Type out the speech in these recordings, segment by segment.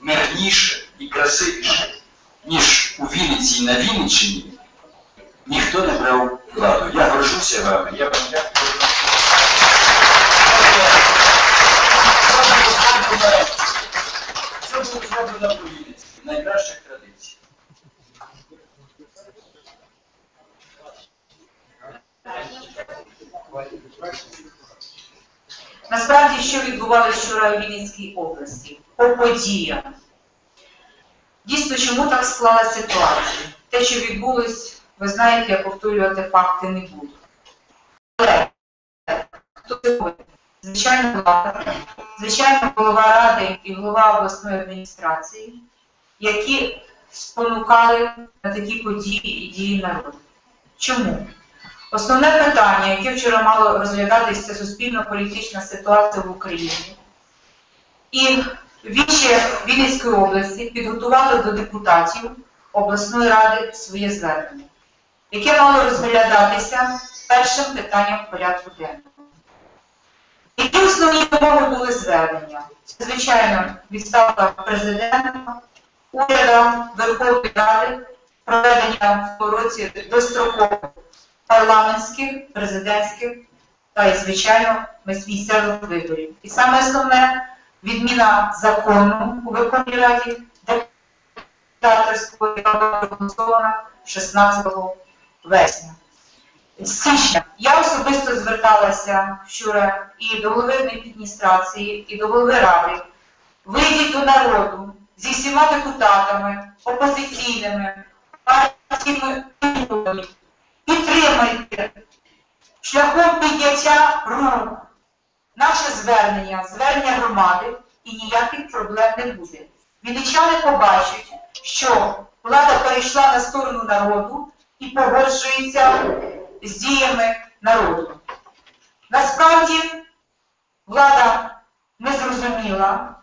мирніше і красивіше, ніж у Вінниці і на Вінниччині, ніхто не брав владу. Я горжуся вами, я вам дякую. Це було зроблено по Вінниці, найкращих традиціях. Насправді, що відбувалося вчора у Вінницькій області по подіям. Дійсно, чому так склалася ситуація? Те, що відбулось, ви знаєте, я повторювати факти не буду. Але хто сьогодні? Звичайно, влада, звичайно, голова ради і голова обласної адміністрації, які спонукали на такі події і дії народу. Чому? Основне питання, яке вчора мало розглядатися, це суспільно-політична ситуація в Україні. І вічі Вінницької області підготували до депутатів обласної ради своє звернення, яке мало розглядатися першим питанням порядку денного. Які основні вимоги були звернення? Це, звичайно, відставка президента, уряду, Верховної Ради, проведення в році дострокових парламентських, президентських та і, звичайно, місцевих виборів. І саме основне відміна закону у Верховній Раді диктаторського, яка проголосована 16 вересня. Січня я особисто зверталася вчора і до голови адміністрації, і до голови ради. Вийдіть до народу зі всіма депутатами, опозиційними, партіями, підтримайте шляхом підняття рук наше звернення, звернення громади і ніяких проблем не буде. Вінничани побачать, що влада перейшла на сторону народу і погоджується з діями народу. Насправді влада не зрозуміла,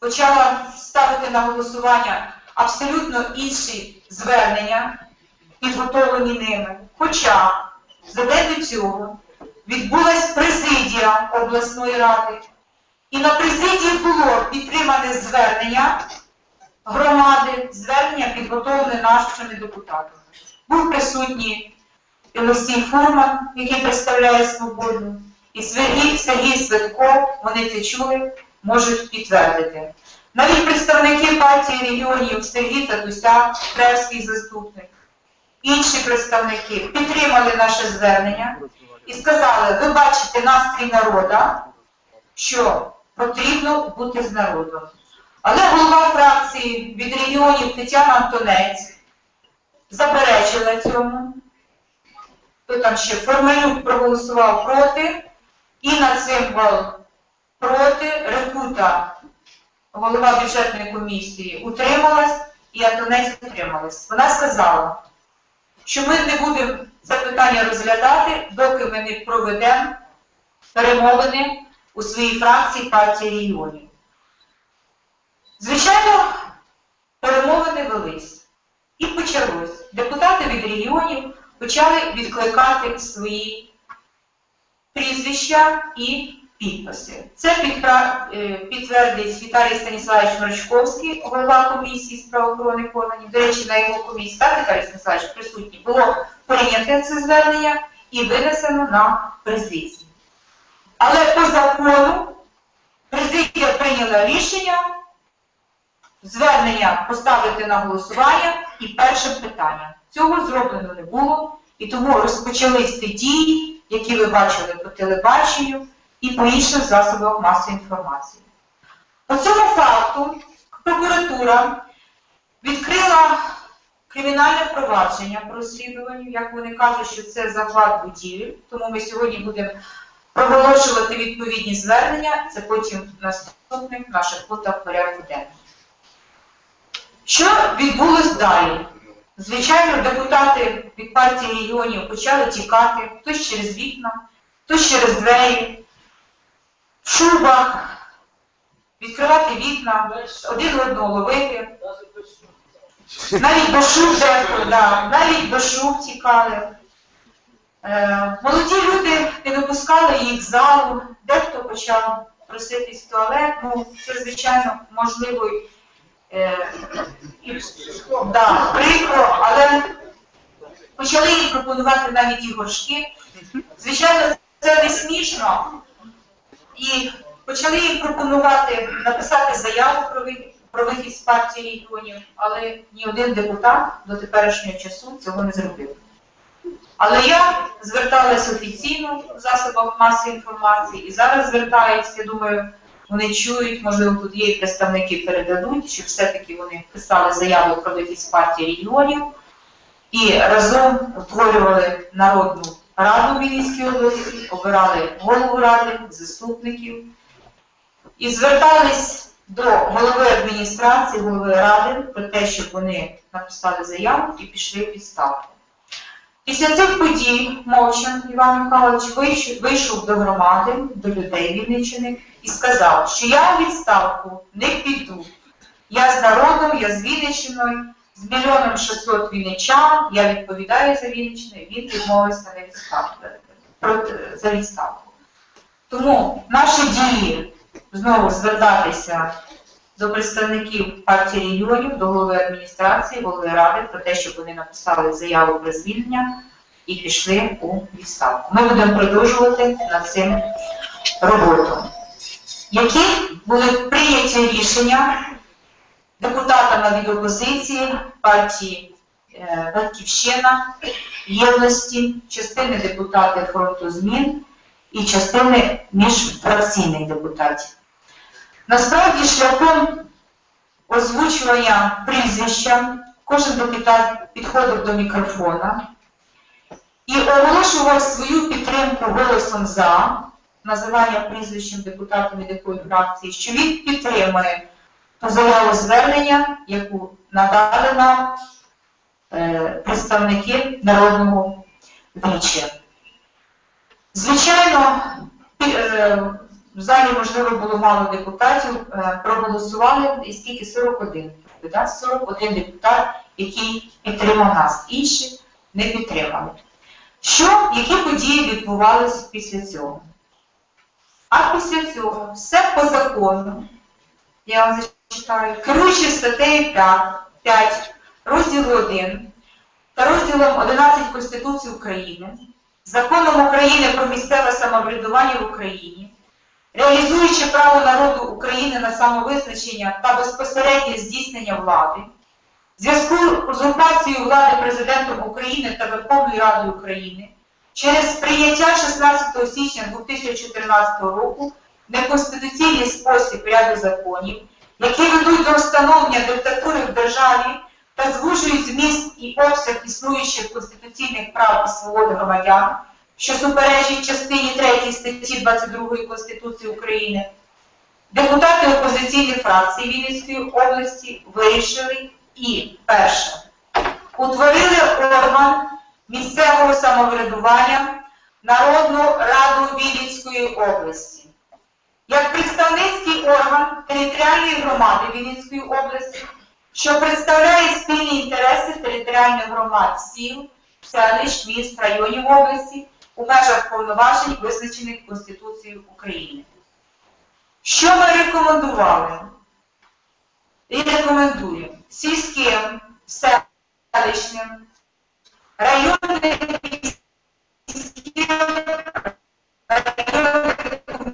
почала ставити на голосування абсолютно інші звернення, підготовлені ними. Хоча за день до цього відбулась президія обласної ради, і на президії було підтримане звернення громади, звернення підготовлене нашими депутатами. Був присутній Олексій Фурман, який представляє свободу, і Сергій, Сергій вони це чули, можуть підтвердити. Навіть представники партії регіонів Сергій Татуся, Кревський заступник, інші представники підтримали наше звернення і сказали, ви бачите настрій народа, що потрібно бути з народом. Але голова фракції від регіонів Тетяна Антонець заперечила цьому. Хто там ще Формелюк проголосував проти, Інна Цимбал проти, Рекута, голова бюджетної комісії, утрималась і Антонець утрималась. Вона сказала, що ми не будемо це питання розглядати, доки ми не проведемо перемовини у своїй фракції партії регіонів. Звичайно, перемовини велись. І почалось. Депутати від регіонів почали відкликати свої прізвища і підписи. Це е, підтвердить Віталій Станіславович Мрачковський, голова комісії з правоохоронних органів. До речі, на його комісії, так, Віталій Станіславович, присутній, було прийняте це звернення і винесено на президію. Але по закону президія прийняла рішення звернення поставити на голосування і перше питання. Цього зроблено не було, і тому розпочались ті дії, які ви бачили по телебаченню і по інших засобах масової інформації. По цьому факту прокуратура відкрила кримінальне провадження по розслідуванню, як вони кажуть, що це захват будівель, тому ми сьогодні будемо проголошувати відповідні звернення, це потім в наступних наших пунктах порядку денного. Що відбулось далі? Звичайно, депутати від партії регіонів почали тікати, хтось через вікна, хтось через двері, в шубах, відкривати вікна, один одного ловити. Навіть до шуб дехто, навіть до шуб тікали. Е, молоді люди не випускали їх з залу, дехто почав проситись в туалет, ну, це, звичайно, можливо, е, і, да, прикро, але почали їм пропонувати навіть і горшки. Звичайно, це не смішно. І почали їм пропонувати написати заяву про вихід, про вихід з партії регіонів, але ні один депутат до теперішнього часу цього не зробив. Але я зверталася офіційно в засобах масової інформації і зараз звертаюся, я думаю, вони чують, можливо, тут є і представники передадуть, щоб все-таки вони писали заяву про вихід з партії регіонів і разом утворювали народну раду Вінницької області, обирали голову ради, заступників і звертались до голови адміністрації, голови ради про те, щоб вони написали заяву і пішли в відставку. Після цих подій Мовчан Іван Михайлович вийшов, до громади, до людей Вінниччини і сказав, що я у відставку не піду. Я з народом, я з Вінниччиною, з мільйоном 600 вінничан, я відповідаю за Вінниччину, він відмовився на відставку, за відставку. Тому наші дії знову звертатися до представників партії регіонів, до голови адміністрації, голови ради про те, щоб вони написали заяву про звільнення і пішли у відставку. Ми будемо продовжувати над цим роботу. Які були прийняті рішення депутатами від опозиції, партії е, Батьківщина, єдності, частини депутатів фронту змін і частини міжфракційних депутатів. Насправді, шляхом озвучування прізвища кожен депутат підходив до мікрофона і оголошував свою підтримку голосом за називання прізвищем депутатом від фракції, що він підтримує заяву звернення, яку надали нам е, представники народного віча. Звичайно, е, в залі, можливо, було мало депутатів, е, проголосували і скільки 41. Да? 41 депутат, який підтримав нас. Інші не підтримали. Що, які події відбувалися після цього? А після цього все по закону. Я вам зачитаю. Керуючи статтею 5, 5 розділу 1 та розділом 11 Конституції України, Законом України про місцеве самоврядування в Україні, реалізуючи право народу України на самовизначення та безпосереднє здійснення влади, в зв'язку з узурпацією влади Президентом України та Верховною Радою України через прийняття 16 січня 2014 року неконституційний спосіб ряду законів, які ведуть до встановлення диктатури в державі та звужують зміст і обсяг існуючих конституційних прав і свобод громадян, що суперечить частині 3 статті 22 Конституції України, депутати опозиційних фракцій Вінницької області вирішили і перше утворили орган місцевого самоврядування Народну Раду Вінницької області. Як представницький орган територіальної громади Вінницької області, що представляє спільні інтереси територіальних громад сіл, селищ, міст, районів області у межах повноважень, визначених Конституцією України. Що ми рекомендували? І рекомендуємо сільським, селищним, районним міським,